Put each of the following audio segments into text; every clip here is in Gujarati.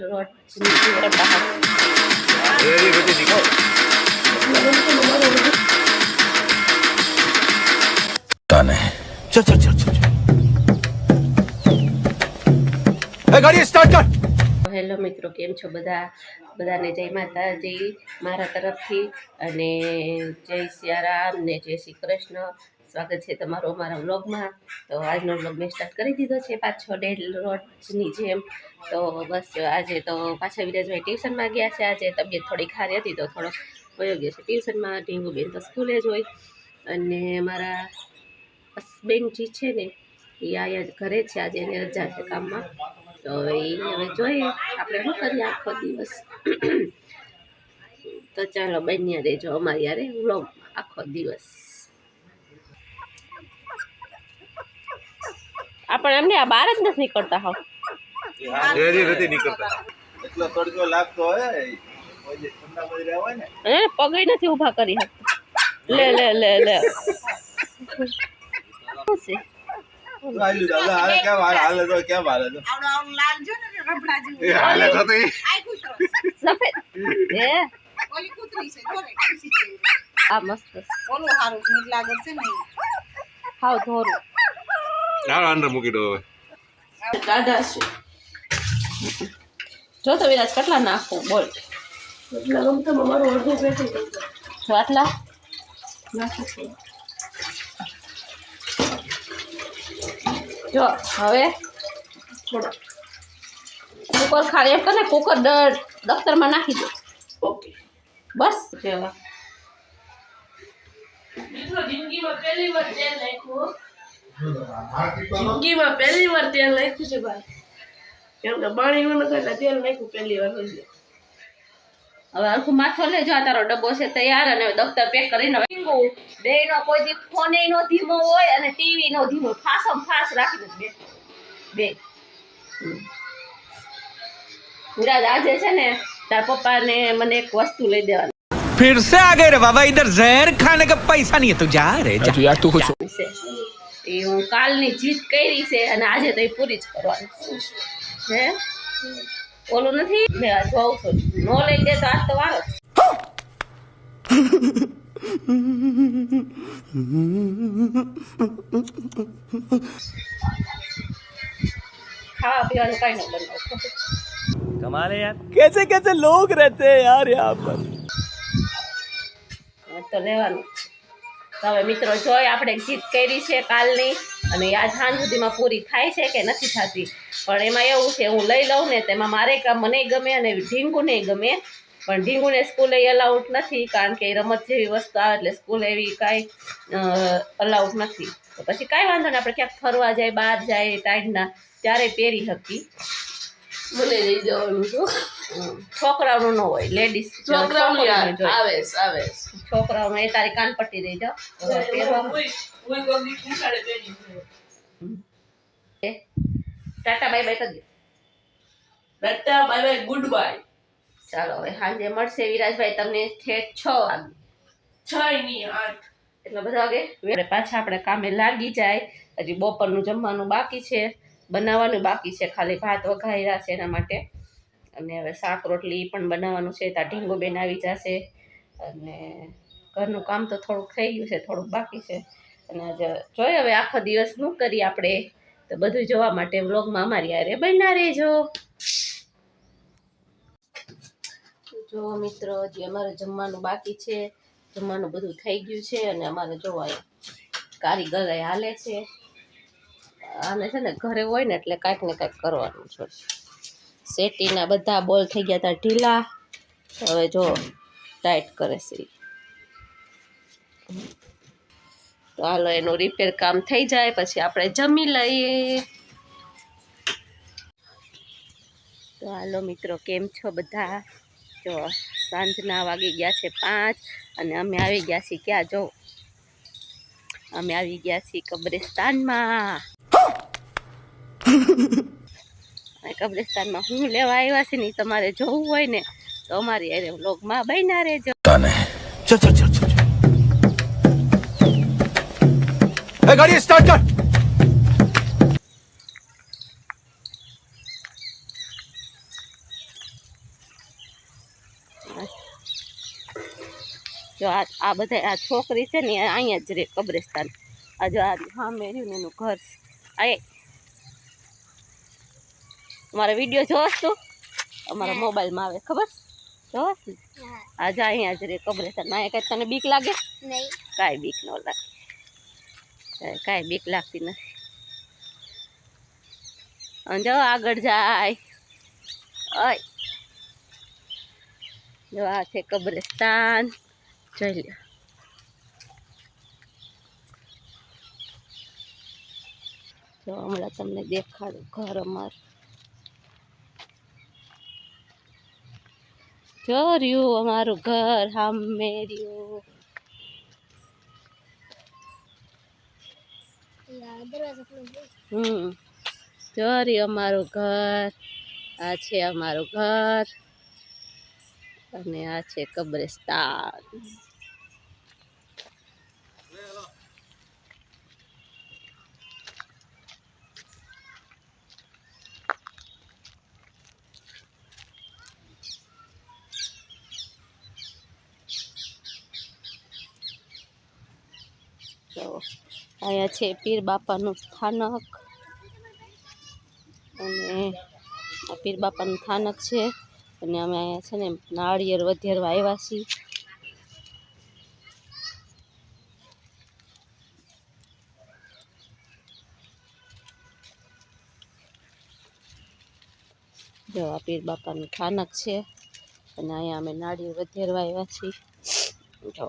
રોજની કરતા હતા. રેડી બધી નીકળ ताने चल चल चल चल ए गाड़ी स्टार्ट कर હેલો મિત્રો કેમ છો બધા બધાને જય માતાજી મારા તરફથી અને જય સિયારામ ને જય શ્રી કૃષ્ણ સ્વાગત છે તમારું અમારા વ્લોગમાં. તો આજનો વ્લોગ મેં સ્ટાર્ટ કરી દીધો છે પાંચ છ ડેઢ રોજની જેમ. તો બસ આજે તો પાછા વિરાજભાઈ ટ્યુશનમાં ગયા છે. આજે તબિયત થોડી ખારી હતી તો થોડો વયો ગયો છે ટ્યુશનમાં. ટીંગુબેન તો સ્કૂલે જ હોય. અને મારા હસબેન્ડ જે છે ને, એ અહીંયા ઘરે છે આજે એને રજા છે કામમાં. તો એ હવે જોઈએ આપણે શું કરીએ આખો દિવસ. તો ચાલો બન્યા રહેજો અમારી યારે વ્લોગ આખો દિવસ. આપણે એમને આ બહાર જ નથી નીકળતા હોવ. નથી નીકળતા. એટલો તડકો લાગતો હોય ઓલી ઠંડા મળી રહ્યા હોય ને. પગે નથી ઊભા કરી લે લે લે લે. આ મસ્ત. ઓલું હારું લાગે છે ને હાવ ધોરું. ચાલો અંદર મૂકી દો હવે દાદા છે જો તો વિરાજ કેટલા નાખું? બોલ. જો આટલા જો હવે કુકર ખાલી એમ કરે કુકર ડ- દફતરમાં નાખી દો. ઓકે બસ. જેવા જિંદગીમાં પહેલી વાર તેલ નાખ્યું. છે ભાઈ કેમ કે પાણીમાં નતું એટલે તેલ નાખ્યું પહેલી વાર હોય હવે આખું માથો લેજો આ તારો ડબ્બો છે તૈયાર અને હવે દફતર પેક કરીને બે નો કોઈ દી ફોન નો ધીમો હોય અને ટીવી નો ધીમો ફાસમ ફાસ રાખી દે બે બે હમ. વિરાજ આજે છે ને તાર પપ્પાને મને એક વસ્તુ લઈ દેવાની फिर से आ गए रे बाबा इधर जहर खाने का पैसा नहीं है तू जा रे जा यार तू कुछ છે એ હું કાલની જીત કરી છે અને આજે તો પૂરી જ કરવાની હે? ઓલું નથી? મેં જોઉં છું. નો લઈ દે તો આજ તો વારો ખાવા પીવાનું કઈ ન બનાવું. કમાલે યાર. કેસે કેસે લોગ રહેતે યાર યહાં પર? તો લેવાનું. તો હવે મિત્રો, જોઈ આપણે જીત કરી છે કાલની અને આજ સાંજ સુધીમાં પૂરી થાય છે કે નથી થતી. પણ એમાં એવું છે, હું લઈ લઉં ને તેમાં મારે કામ મને ગમે અને ઢીંગુને ગમે. પણ ઢીંગુને સ્કૂલે અલાઉડ નથી, કારણ કે રમત જેવી વસ્તુ આવે એટલે સ્કૂલ એવી કાંઈ અલાઉડ નથી. તો પછી કાંઈ વાંધો નહીં, આપણે ક્યાંક ફરવા જાય, બહાર જાય ટાઈડના ત્યારે પહેરી શકીએ મને લઈ જવાનું છું. છોકરાઓનું ન હોય લેડીઝ છોકરાઓનું યાર આવે આવે છોકરાઓનું એ તારી કાન પટ્ટી દઈ જાઓ. ટાટા બાય બાય કરી tata, bye bye, goodbye. ચાલો હવે સાંજે મળશે વિરાજભાઈ તમને ઠેઠ છ વાગે. છ ની આઠ. એટલે બધા વાગે. પાછા આપણે કામે લાગી જાય. હજી બપોરનું જમવાનું બાકી છે. બનાવવાનું બાકી છે, ખાલી ભાત વઘાર્યા છે એના માટે. અને હવે શાક રોટલી પણ બનાવવાનું છે ત્યાં ઢીંગો બેન આવી જશે. અને ઘરનું કામ તો થોડુંક થઈ ગયું છે, થોડુંક બાકી છે. અને આજે જોઈએ હવે આખો દિવસ શું કરીએ આપણે. તો બધું જોવા માટે વ્લોગમાં અમારી યારે બન્યા રહેજો. જો મિત્રો, હજી અમારે જમવાનું બાકી છે. જમવાનું બધું થઈ ગયું છે અને અમારે જોવાય કારીગર હાલે છે. આને છે ને ઘરે હોય ને એટલે કાંઈક ને કાંઈક કરવાનું છે. શેટીના બધા બોલ થઈ ગયા હતા ઢીલા. હવે જો ટાઈટ કરે છે તો હાલો એનું રિપેર કામ થઈ જાય, પછી આપણે જમી લઈએ. તો હાલો મિત્રો, કેમ છો બધા? જો સાંજના વાગી ગયા છે પાંચ અને અમે આવી ગયા છીએ ક્યાં? જો અમે આવી ગયા છીએ કબ્રિસ્તાનમાં. અને કબ્રિસ્તાનમાં હું લેવા આવ્યા છે ને તમારે જોવું હોય ને તો અમારી અરે વ્લોગમાં બન્યા રહેજો. ચલ ચલ ચલ ચલ એ ગાડી સ્ટાર્ટ કર. જો આ આ બધા આ છોકરી છે ને અહીંયા જ રે કબ્રિસ્તાન. આ જો આ હા મેર્યું ને એનું ઘર આ અમારા વીડિયો જોવસ તું અમારા મોબાઈલમાં આવે ખબર? જોવસ ને આ જો અહીંયા જ રે કબ્રસ્તાન અહીંયા કાંઈ તને બીક લાગે? કાંઈ બીક ન લાગે. કાંઈ- બીક લાગતી નથી. અને જો આગળ જાય. ઓય. જો આ છે કબ્રસ્તાન. જોઈ લો જો હમણાં તમને દેખાડું ઘર અમારું. જો રહ્યું અમારું ઘર સામે રહ્યું યા દરવાજો ખુલ્લો છે. હમ જો રહ્યું અમારું ઘર. આ છે અમારું ઘર. અને આ છે કબ્રસ્તાન. તો અહીંયા છે પીર બાપાનું સ્થાનક. અને આ પીર બાપાનું સ્થાનક છે. અને અમે અહીંયા છે ને નાળિયેર વધેરવા આવ્યા છીએ. જો આ પીર બાપાનું સ્થાનક છે. અને અહીંયા અમે નાળિયેર વધેરવા આવ્યા છીએ. જો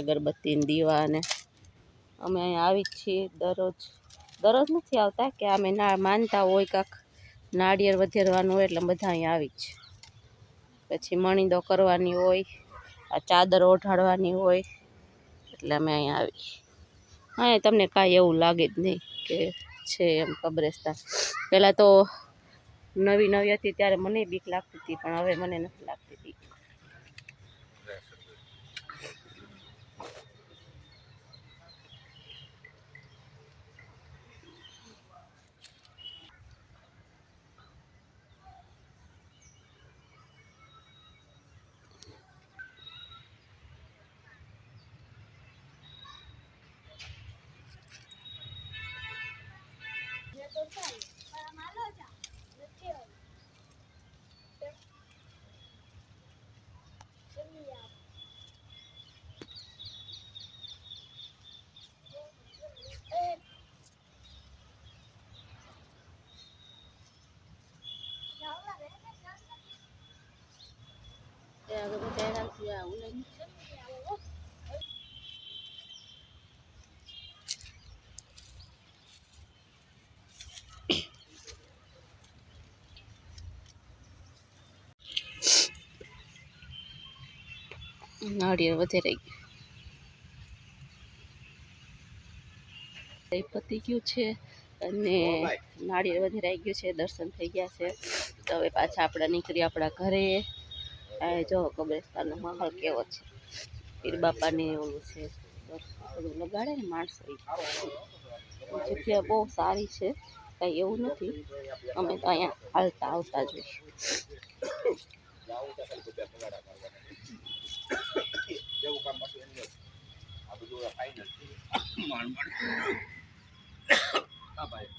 અગરબત્તી ને દીવા અને અમે અહીંયા આવી જ છીએ દરરોજ. દરરોજ નથી આવતા કે અમે ના માનતા હોય કાંક નાળિયેર વધેરવાનું હોય એટલે બધા અહીંયા આવી જ પછી મણીદો કરવાની હોય, આ ચાદર ઓઢાડવાની હોય એટલે અમે અહીંયા આવી અહીંયા તમને કાંઈ એવું લાગે જ નહીં કે છે એમ કબ્રસ્તાન. પહેલાં તો નવી નવી હતી, ત્યારે મને બીક લાગતી હતી, પણ હવે મને નથી લાગતી બીક. નાળિયેર એ પતી ગયું છે અને નાળિયેર વધેરાઈ ગયું છે, દર્શન થઈ ગયા છે. તો હવે પાછા આપણે નીકળીએ આપણા ઘરે. આ જો કબ્રસ્તાનનો માહોલ કેવો છે. પીર બાપાની ઓલું છે, બધું લગાડે ને માણસો. જગ્યા બહુ સારી છે, કાંઈ એવું નથી. અમે તો અહીંયા હાલતા આવતા જોઈએ જેવું કામ પાછું એની અંદર. આ બધું હવે final. માંડ માંડ. હા ભાઈ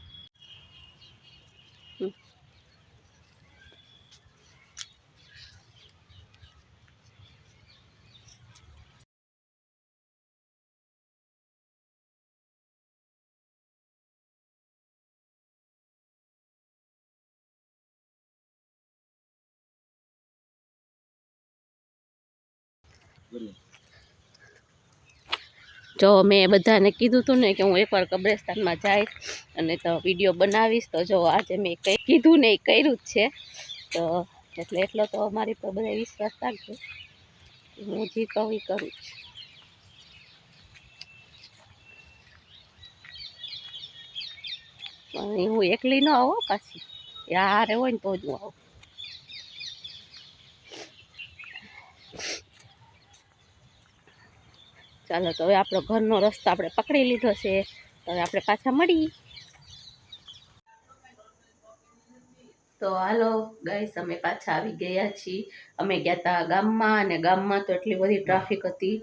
જો મેં બધાને કીધું હતું ને કે હું એકવાર કબ્રસ્તાનમાં જઈશ અને તો વીડિયો બનાવીશ, તો જો આજે મેં કંઈ કીધું ને એ કર્યું જ છે. તો એટલે એટલો તો મારી પર બધા વિશ્વાસ રાખજો. હું જે કહું એ કરું જ. હું એકલી ન આવો પાછી. યાર હોય ને તો જ હું આવું. ચાલો તો હવે આપણો ઘરનો રસ્તો આપણે પકડી લીધો છે. તો હવે આપણે પાછા મળીએ તો હાલો ગાઈસ, અમે પાછા આવી ગયા છીએ. અમે ગયા હતા ગામમાં અને ગામમાં તો એટલી બધી ટ્રાફિક હતી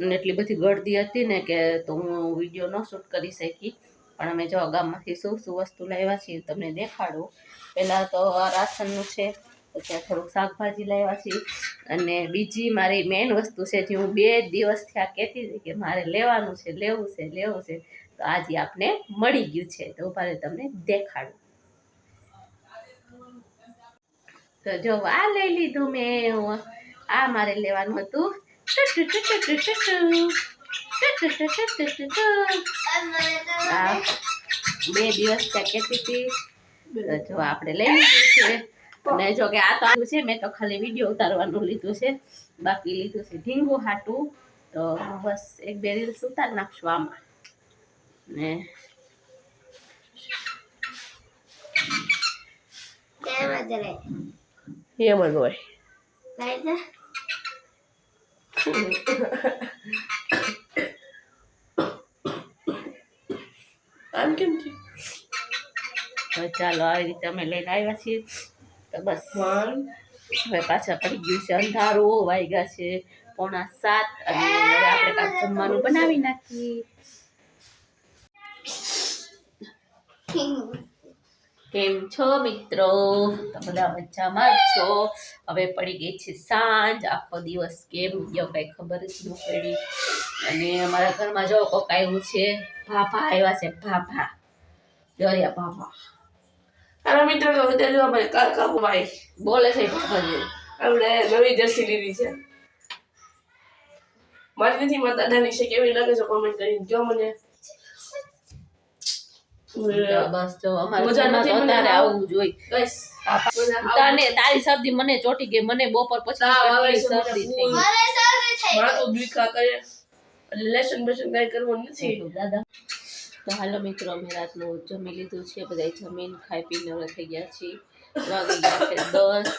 અને એટલી બધી ગળદી હતી ને કે તો હું વીડિયો ન શૂટ કરી શકી. પણ અમે જો ગામમાંથી શું શું વસ્તુ લાવ્યા છીએ તમને દેખાડું. પહેલાં તો આ રાશનનું છે. પછી આ થોડુંક શાકભાજી લાવ્યા છીએ અને બીજી મારી મેઇન વસ્તુ છે જે હું બે દિવસથી આ કહેતી હતી કે મારે લેવાનું છે લેવું છે લેવું છે તો આજે આપને મળી ગયું છે તો ઉભારે તમને દેખાડું તો જો આ લઈ લીધું મેં આ મારે લેવાનું હતું બે દિવસ ત્યાં કહેતી હતી જો આપણે લઈ લીધું છે અને જો કે આ તો છે મેં તો ખાલી વીડિયો ઉતારવાનું લીધું છે બાકી લીધું છે ઢીંગું હાટું. તો બસ એક બે રીલ્સ ઉતાર નાખશું આમાં. ને એમ જ હોય. આમ કેમ છે? ચાલો આવી રીતે અમે લઈને આવ્યા છીએ. તો બસ. હવે પાછા પડી ગયું છે. અંધારું વાગ્યા છે. પોણા સાત અને હવે આપણે કાંઈક જમવાનું બનાવી નાખીએ. કેમ? છો મિત્રો? તો બધા મજામાં છો? હવે પડી ગઈ છે સાંજ. આખો દિવસ કેમ ગયો કઈ ખબર જ ન પડી. અને અમારા ઘરમાં જો કોક આવ્યું છે. ભાભા આવ્યા છે. ભાભા. દરિયા ભાભા. તારા મિત્ર તો અત્યારે જો ભાઈ કાકા ભાઈ બોલે છે. આપણે નવી જર્સી લીધી છે. મારી નથી મારા દાદાની છે કેવી લાગે છે કોમેન્ટ કરીને જો મને. તો બસ જો અમારે મજા ઘરમાં નથી તો મને આવવું જોઈએ. બસ. તને તારી શરદી મને ચોટી ગઈ મને બપોર પછી શરદી. માથું દુખા કરે એટલે લેસન બેસન કઈ કરવું નથી. દાદા. તો હાલો મિત્રો, અમે રાતનું જમી લીધું છે. બધા જમીન ખાઈ પીને હવે થઈ ગયા છીએ. વાગી ગયા છે દસ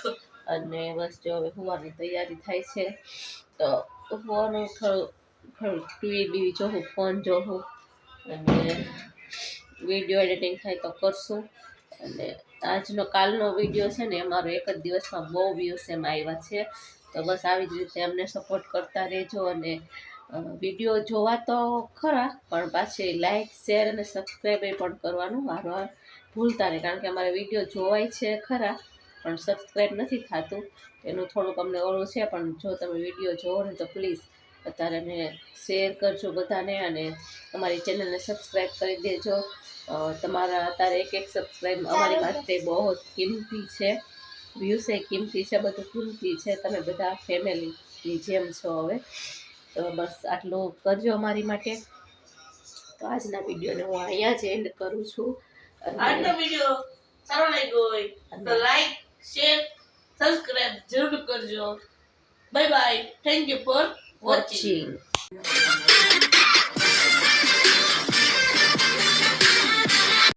અને બસ જો હવે હોવાની તૈયારી થાય છે. તો હોવાનું થોડું થોડું ટીવી બીવી જોઉં ફોન જોઉં અને વીડિયો એડિટિંગ થાય તો કરશું. અને આજનો કાલનો વીડિયો છે ને, અમારો એક જ દિવસમાં બહુ વ્યૂઝ એમાં આવ્યા છે. તો બસ આવી જ રીતે અમને સપોર્ટ કરતા રહેજો અને વીડિયો જોવા તો ખરા પણ પાછી લાઈક શેર અને સબસ્ક્રાઈબ પણ કરવાનું વારવાર ભૂલતા નહીં. કારણ કે અમારે વીડિયો જોવાય છે ખરા પણ સબસ્ક્રાઈબ નથી થતું. એનું થોડુંક અમને ઓળું છે પણ જો તમે વીડિયો જોવો ને તો પ્લીઝ અત્યારે અમે શેર કરજો બધાને અને અમારી ચેનલને સબસ્ક્રાઈબ કરી દેજો. તમારા અત્યારે એક એક સબસ્ક્રાઈબ અમારી માટે બહુ કિંમતી છે. વ્યૂઝ એ કિંમતી છે બધું કિંમતી છે. તમે બધા ફેમિલીની જેમ છો હવે. તો બસ આટલું કરજો અમારી માટે. તો આજના વિડીયોને હું અહીંયા જ એન્ડ કરું છું. આજનો વીડિયો સારો લાગ્યો હોય તો લાઈક શેર સબસ્ક્રાઇબ જરૂર કરજો. Bye bye thank you for watching watching